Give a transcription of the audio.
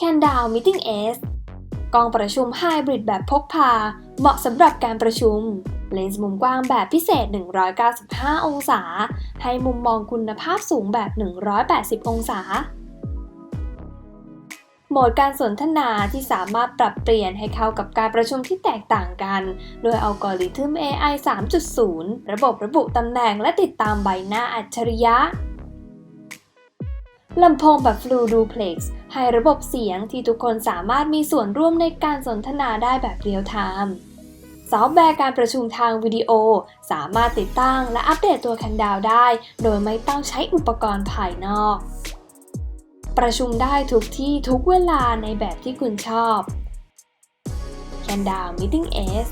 CanDAO Meeting S กองประชุมไฮบริดแบบพกพา เหมาะสำหรับการประชุม เลนส์มุมกว้างแบบพิเศษ 195 องศา ให้มุมมองคุณภาพสูงแบบ 180 องศา โหมดการสนทนาที่สามารถปรับเปลี่ยนให้เข้ากับการประชุมที่แตกต่างกัน โดยอัลกอริทึม AI 3.0 ระบบระบุตำแหน่งและติดตามใบหน้าอัจฉริยะ ลำโพงแบบ Flu Duplex ให้ระบบเสียงที่ทุกคนสามารถมีส่วนร่วมในการสนทนาได้แบบเรียลไทม์ซอฟต์แวร์การประชุมทางวิดีโอ สามารถติดตั้งและอัปเดตตัวคันดาวได้ โดยไม่ต้องใช้อุปกรณ์ภายนอก ประชุมได้ทุกที่ทุกเวลาในแบบที่คุณชอบ CanDAO Meeting S